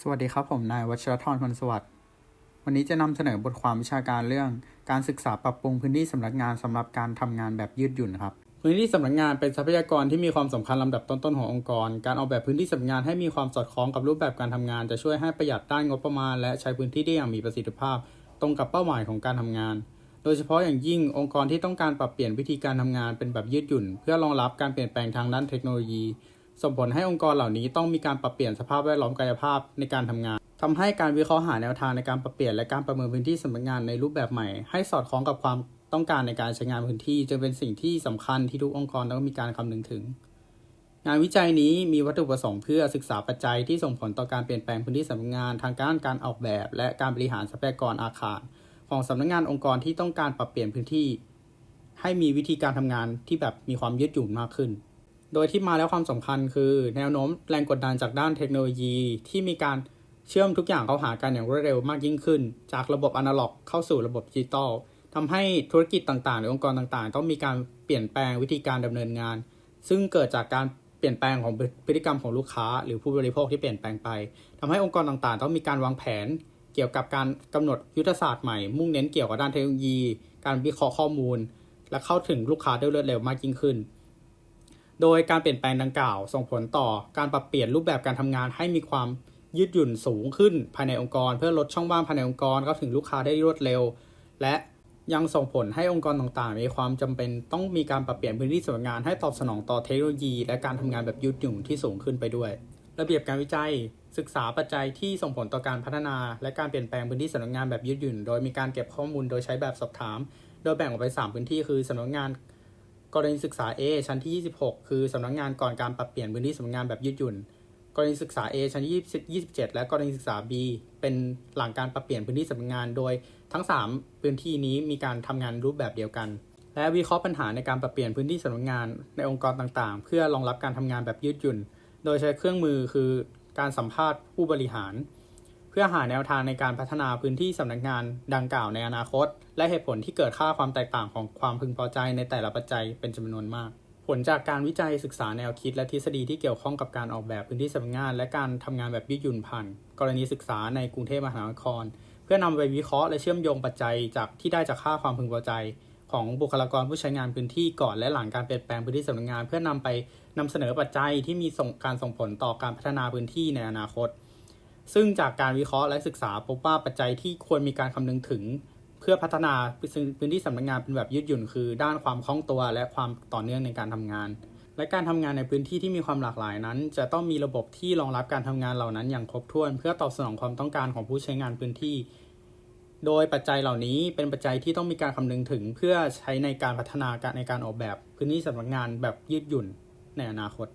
สวัสดีครับผมนายวัชรธรพลสวัสดิ์วันนี้จะนำเสนอบทความวิชาการเรื่อง การศึกษาปรับปรุงพื้นที่สำนักงานสำหรับการทำงานแบบยืดหยุ่นครับ พื้นที่สำนักงานเป็นทรัพยากรที่มีความสำคัญลำดับต้นๆขององค์กร การออกแบบพื้นที่สำนักงานให้มีความสอดคล้องกับรูปแบบการทำงาน จะช่วยให้ประหยัดด้านงบประมาณ และใช้พื้นที่ได้อย่างมีประสิทธิภาพ ตรงกับเป้าหมายของการทำงาน โดยเฉพาะอย่างยิ่งองค์กรที่ต้องการปรับเปลี่ยนวิธีการทำงานเป็นแบบยืดหยุ่น เพื่อรองรับการเปลี่ยนแปลงทางด้านเทคโนโลยี ส่งผลให้องค์กรเหล่านี้ต้องมีการปรับเปลี่ยนสภาพแวดล้อมกายภาพในการทำงานทำให้การวิเคราะห์หาแนวทางในการปรับเปลี่ยนและการประเมินพื้นที่สำนักงานในรูปแบบใหม่ ให้สอดคล้องกับความต้องการในการใช้งานพื้นที่จึงเป็นสิ่งที่สำคัญที่ทุกองค์กรต้องมีการคำนึงถึง งานวิจัยนี้มีวัตถุประสงค์เพื่อศึกษาปัจจัยที่ส่งผลต่อการเปลี่ยนแปลงพื้นที่สำนักงานทางการการออกแบบ และการบริหารทรัพยากรอาคาร ของสำนักงานองค์กรที่ต้องการปรับเปลี่ยนพื้นที่ ให้มีวิธีการทำงานที่แบบมีความยืดหยุ่นมากขึ้น โดยที่มาแล้วความสำคัญคือแนวโน้มแรงกดดันจากด้านเทคโนโลยี ที่มีการเชื่อมทุกอย่างเข้าหากันอย่างรวดเร็วมากยิ่งขึ้น จากระบบอนาล็อก เข้าสู่ระบบดิจิตอลทำให้ธุรกิจต่างๆ หรือองค์กรต่างๆ ต้องมีการเปลี่ยนแปลงวิธีการดำเนินงาน ซึ่งเกิดจากการเปลี่ยนแปลงของพฤติกรรมของลูกค้า หรือผู้บริโภคที่เปลี่ยนแปลงไปทำให้องค์กรต่างๆ ต้องมีการวางแผน เกี่ยวกับการกำหนดยุทธศาสตร์ใหม่ มุ่งเน้นเกี่ยวกับด้านเทคโนโลยี การวิเคราะห์ข้อมูล และเข้าถึงลูกค้าได้รวดเร็วมากยิ่งขึ้น โดยการเปลี่ยนแปลงดังกล่าว ส่งผลต่อการปรับเปลี่ยนรูปแบบการทำงานให้มีความยืดหยุ่นสูงขึ้นภายในองค์กร เพื่อลดช่องว่างภายในองค์กรเข้าถึงลูกค้าได้รวดเร็ว และยังส่งผลให้องค์กรต่างๆ มีความจำเป็นต้องมีการปรับเปลี่ยนพื้นที่สำนักงานให้ตอบสนองต่อเทคโนโลยี และการทำงานแบบยืดหยุ่นที่สูงขึ้นไปด้วย ระเบียบการวิจัย ศึกษาปัจจัยที่ส่งผลต่อการพัฒนา และการเปลี่ยนแปลงพื้นที่สำนักงานแบบยืดหยุ่น โดยมีการเก็บข้อมูลโดยใช้แบบสอบถาม โดยแบ่งออกไป 3 พื้นที่คือสำนักงาน กรณีศึกษา A ชั้นที่ 26 คือสำนักงานก่อนการปรับเปลี่ยนพื้นที่สำนักงานแบบยืดหยุ่น กรณีศึกษา A ชั้นที่27 และกรณีศึกษา B เป็นหลังการปรับเปลี่ยนพื้นที่สำนักงาน โดยทั้ง 3 พื้นที่นี้มีการทำงานรูปแบบเดียวกัน และวิเคราะห์ปัญหาในการปรับเปลี่ยนพื้นที่สำนักงานในองค์กรต่างๆ เพื่อรองรับการทำงานแบบยืดหยุ่น โดยใช้เครื่องมือคือการสัมภาษณ์ผู้บริหาร พื่อหาแนวทางในการพัฒนาพื้นที่สำนักงานดังกล่าวในอนาคต และเหตุผลที่เกิดค่าความแตกต่างของความพึงพอใจในแต่ละปัจจัยเป็นจำนวนมาก ผลจากการวิจัยศึกษาแนวคิดและทฤษฎีที่เกี่ยวข้องกับการออกแบบพื้นที่สำนักงาน และการทำงานแบบยืดหยุ่นผ่านกรณีศึกษาในกรุงเทพมหานคร เพื่อนำไปวิเคราะห์และเชื่อมโยงปัจจัยจากที่ได้จากค่าความพึงพอใจ ของบุคลากรผู้ใช้งานพื้นที่ก่อนและหลังการเปลี่ยนแปลงพื้นที่สำนักงาน เพื่อนำไปนำเสนอปัจจัยที่มีการส่งผลต่อการพัฒนาพื้นที่ในอนาคต ซึ่งจากการวิเคราะห์และศึกษาพบว่าปัจจัยที่ควรมีการคำนึงถึง เพื่อพัฒนาพื้นที่สำนักงานเป็นแบบยืดหยุ่น คือ ด้านความคล่องตัวและความต่อเนื่องในการทำงาน และการทำงานในพื้นที่ที่มีความหลากหลายนั้น จะต้องมีระบบที่รองรับการทำงานเหล่านั้นอย่างครบถ้วน เพื่อตอบสนองความต้องการของผู้ใช้งานพื้นที่ โดยปัจจัยเหล่านี้เป็นปัจจัยที่ต้องมีการคำนึงถึง เพื่อใช้ในการพัฒนาการในการออกแบบพื้นที่สำนักงานแบบยืดหยุ่นในอนาคต